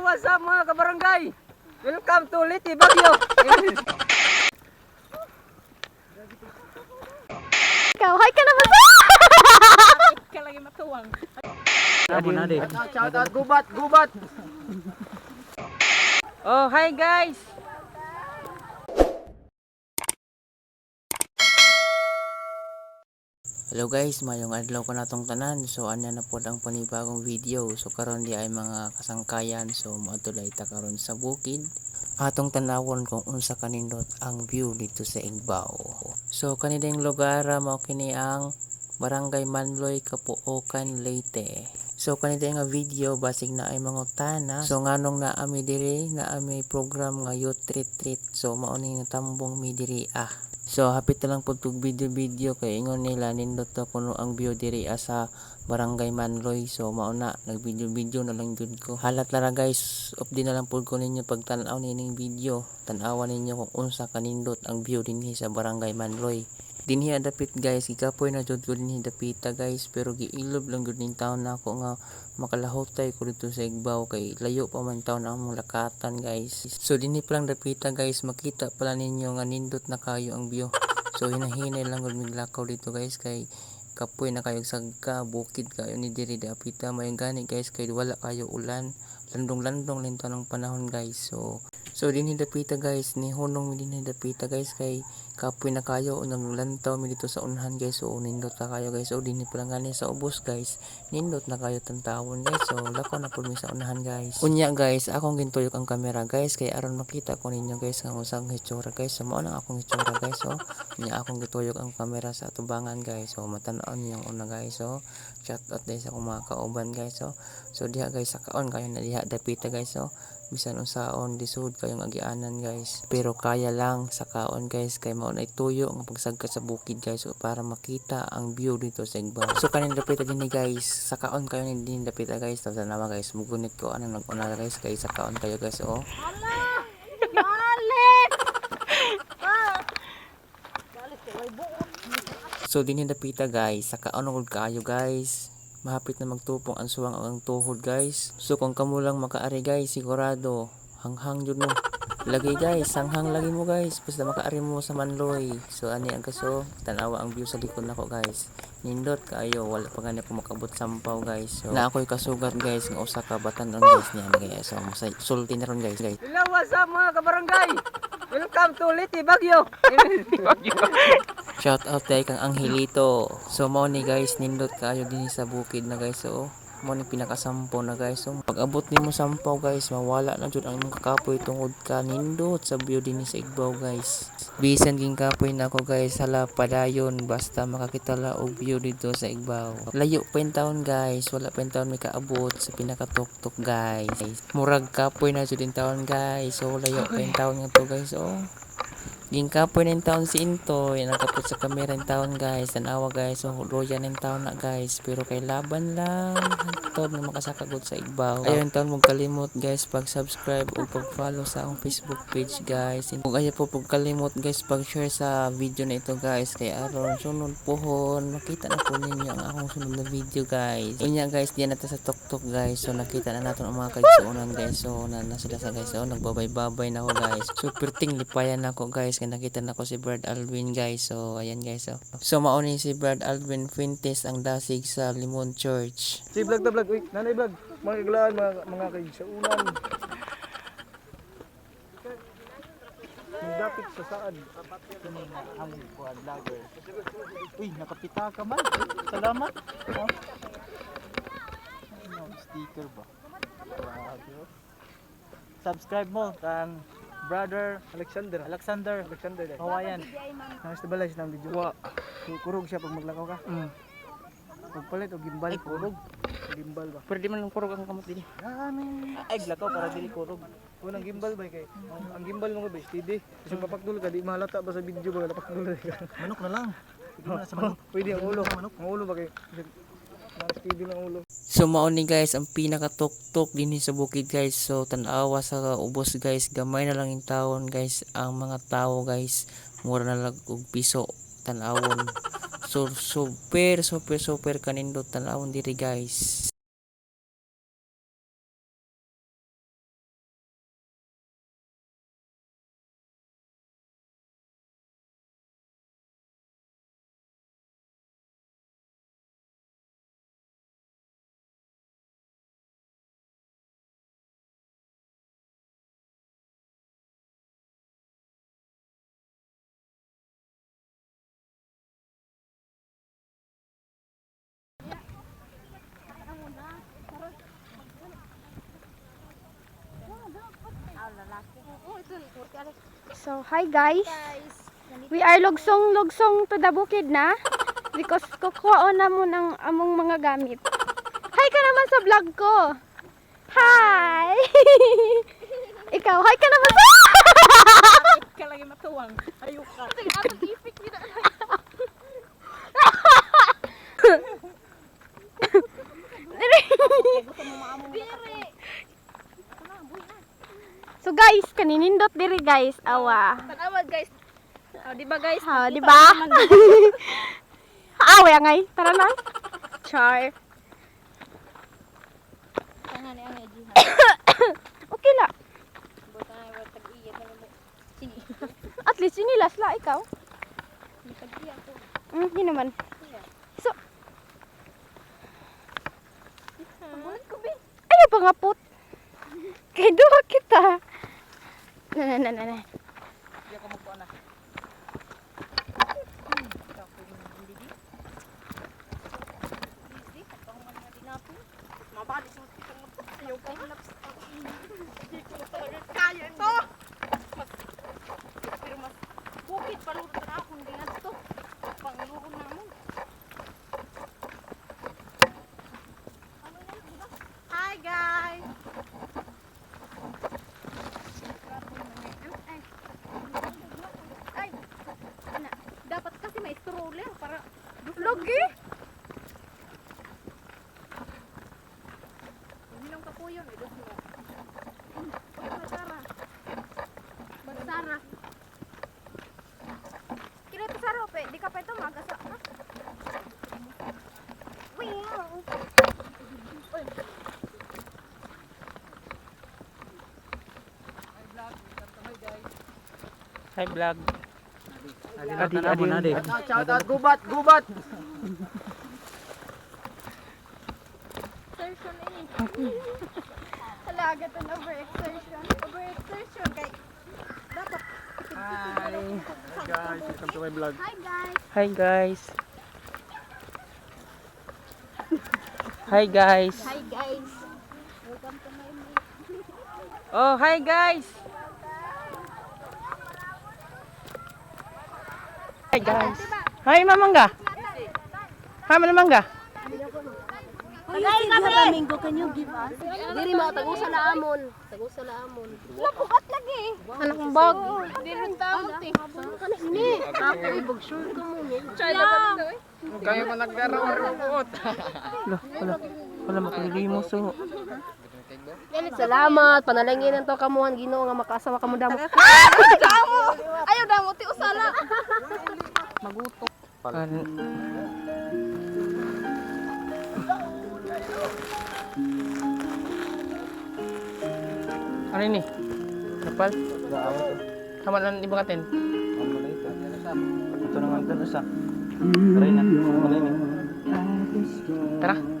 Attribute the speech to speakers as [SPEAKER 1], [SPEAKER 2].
[SPEAKER 1] what's up mga kabarangay? Welcome to Liti Bagyo.
[SPEAKER 2] Ikaw, hi ka naman
[SPEAKER 3] ka lagi matuwang.
[SPEAKER 1] Adi na di.
[SPEAKER 4] Shout out gubat, gubat.
[SPEAKER 1] Oh, hi guys.
[SPEAKER 5] Hello guys, mayong adlaw ko natong tanan. So anya na pod ang panibagong video. So karon di ay mga kasangkayan. So maadtulay ta karon sa bukid. Atong tanawon kung unsa kanindot ang view dito sa Igbao. So kanidang lugar ah, mao kini ang Barangay Manloy, Kapuokan, Leyte. So kanito video basig na ay mga tana. So nganong na ami diri na ami program nga youth retreat. So mao ni tambong mi diri ah. So hapit na lang po tug video-video kay ingon nila nindot to kuno ang view diri ah, sa Barangay Manloy. So mao na nag-video-video na lang jud ko. Halat lara guys, up din na lang pud ko ninyo pagtan-aw nining video. Tan-awan ninyo kung unsa kanindot ang view dinhi sa Barangay Manloy. Dinhi dapit guys, gikapoy na jud ko dinhi dapita guys, pero giilob lang jud ning taon na ako nga makalahotay ko dito sa Igbaw. Kay layo pa man taon ang mong lakatan guys. So dinhi pa lang dapita guys, makita pala ninyo nga nindot na kayo ang view. So hinahinay lang gud miglakaw dito guys. Kay kapoy na kayo sagka bukid kayo ni diri dapita. Mayong gani guys kay wala kayo ulan. Landong-landong lang ng panahon guys. So so dinhi dapita guys. Ni hunong dinhi dapita guys. Kay kapoy na kayo unang lantaw mi dito sa unahan guys. So nindot na kayo guys. So dinhi lang gani sa ubos guys. Nindot na kayo tantawon guys. So lako na pud mi sa unahan guys. Unya guys akong gintuyok ang camera guys. Kay aron makita ko ninyo guys nga usang hitsura guys. So mao na akong hitsura guys. So nya akong gituyok ang camera sa tubangan guys. So matan-aw niyo ang una guys. So shout out guys sa akong mga kauban guys so so diha guys sa kaon kayo na diha dapita guys so bisan unsaon disud kayong agianan guys. Pero kaya lang sa kaon guys kay mao na tuyo nga pagsagka sa bukid guys so para makita ang view dito sa Igbaw so kanin dapita dinhi guys sa kaon kayo ni din dapita guys. Tapos naman guys mugunit ko anong nag-una guys kay sa kaon kayo guys oh. So dinhi dapita guys, sa kaanong kayo guys. Mahapit na magtupong ang suwang ang tuhod guys. So kung kamo lang makaari guys, sigurado hanghang jud mo. Lagi guys, hanghang lagi mo guys. Basta makaari mo sa manloy. So ani ang kaso, tanawa ang view sa likod nako guys. Nindot kayo, wala pa gani ko makabot sampaw guys. So na ako'y kasugat guys, nga usa ka batan ang guys niya guys. So masay sulti na ron guys guys.
[SPEAKER 1] Hello, what's up mga kabarangay? Welcome to Liti Bagyo.
[SPEAKER 5] Shout out kay kang Angelito. So mo ni guys nindot kayo din sa bukid na guys. So mo ni pinakasampo na guys. So pag abot nimo sampaw guys, mawala na jud ang imong kakapoy tungod ka nindot sa view din sa Igbaw guys. Bisan ging kapoy na ako guys, hala padayon basta makakita la og view dito sa Igbaw. Layo pa taon guys, wala pa taon may kaabot sa pinakatuktok guys. Murag kapoy na jud taon guys. So layo pa taon nga to guys. Oh. Gingkapoy ng taon si Intoy, nagkapot sa kamera ng taon guys, tanawa guys, so roya ng taon na guys, pero kay laban lang, hantod na makasakagod sa igbaw. Ayun taon mong kalimot guys, pag subscribe o pag follow sa akong Facebook page guys. Kung ayaw po pag kalimot guys, pag share sa video na ito guys, kay aron sunod pohon, makita na po ninyo ang akong sunod na video guys. Inya guys, diyan natin sa tuktok guys, so nakita na natin ang mga kaigsuunan guys, so na, na sila sa guys, so nagbabay-babay na ako guys. Super ting lipayan ako guys, kaya nakita na ko si Brad Alvin guys. So ayan guys. So, so mauni si Brad Alvin Fuentes ang dasig sa Limon Church.
[SPEAKER 4] Si vlog na vlog, uy, nanay vlog. Mga iglaan, mga, mga kay sa ulan. Dapit sa saan.
[SPEAKER 6] ang kuha vlogger. Uy, nakapita ka man. Salamat. Oh. Ano, sticker ba? Oh. Subscribe mo kang brother
[SPEAKER 4] Alexander.
[SPEAKER 6] Alexander
[SPEAKER 4] Alexander dai.
[SPEAKER 6] Hawayan.
[SPEAKER 4] Siya ng video. Wa. Kurog siya pag maglakaw ka.
[SPEAKER 6] Mm.
[SPEAKER 4] Pagpalit o gimbal.
[SPEAKER 6] Ay, kurog.
[SPEAKER 4] Gimbal ba?
[SPEAKER 5] Pwede man ng kurog ang kamot din.
[SPEAKER 4] Ano?
[SPEAKER 6] Ay, glakaw para dili kurog.
[SPEAKER 4] Unang gimbal ba kay? Ang gimbal mo ba steady. Kasi papakdul ka di mahalata ba sa video ba napakdul ka.
[SPEAKER 6] Manok na lang. Mo na sa manok.
[SPEAKER 4] Pwede ang ulo. Ang ulo ba kay?
[SPEAKER 5] So mauni guys ang pinakatuktok din sa bukid guys. So tanawa sa ubos guys. Gamay na lang yung taon guys. Ang mga tao guys mura na lang og piso tanawon. So super super super kanindot tanawon diri guys.
[SPEAKER 2] So, hi guys. We are lugsong lugsong to the bukid na. Because kukuha na mo ng among mga gamit. Hi ka naman sa vlog ko. Hi! Ikaw, hi ka naman sa...
[SPEAKER 3] Ka lagi matuwang. Ayaw ka.
[SPEAKER 2] so guys, kaninindot diri guys. Awa.
[SPEAKER 3] Tanawad guys. Oh, di ba guys?
[SPEAKER 2] Ha, di ba? Awe angay. Tara na. Char.
[SPEAKER 3] Tangan ni ang ejihan.
[SPEAKER 2] Okay la.
[SPEAKER 3] Buta na wa tag-iya na mo. Sige.
[SPEAKER 2] At least sinilas la ikaw.
[SPEAKER 3] Tag-iya ko.
[SPEAKER 2] Mm, yun naman. So,
[SPEAKER 3] Bulan ko be.
[SPEAKER 2] pa nga put? Kay duha kita. Na na na na. na.
[SPEAKER 3] Kaya ito. Pero mas bukid paluro na ako hindi na ito. Pangluho na mo. Hi guys. Ay, na, dapat kasi may stroller para
[SPEAKER 2] Logi.
[SPEAKER 3] Minum ka po yun, idus mo. Bagsara. Bagsara.
[SPEAKER 2] Kira to sa rope, di ka pa ito magasa.
[SPEAKER 5] Hi vlog.
[SPEAKER 6] Adi, adi, adi.
[SPEAKER 1] Shout out, gubat, gubat.
[SPEAKER 3] Exertion ini.
[SPEAKER 2] Talaga to na over-exertion. Over-exertion kay
[SPEAKER 4] Guys, welcome to my vlog.
[SPEAKER 2] Hi guys.
[SPEAKER 5] Hi guys. Hi guys.
[SPEAKER 3] Hi guys.
[SPEAKER 5] Oh, hi guys. Hi guys. Hi Mamangga. Hi Mamangga.
[SPEAKER 7] Ay, kami! Domingo, can you give us? Diri mo, tagusa na amon. Tagusa na amon.
[SPEAKER 2] Lapukat lagi.
[SPEAKER 7] Anong bag? Diri rin tawag eh. Kana ini. Ako, ibag sure ka mo. eh.
[SPEAKER 4] Kayo man nagkaroon.
[SPEAKER 5] Wala, wala makalimos so.
[SPEAKER 7] Salamat. Panalangin to kamuhan Ginoo nga makasawa ka mo damo.
[SPEAKER 3] Ayaw na mo ti usala.
[SPEAKER 5] Kan Ano ini? Kapal? Tama lang iba katin.
[SPEAKER 6] Ito naman ito isa. Malay na.
[SPEAKER 5] Tara.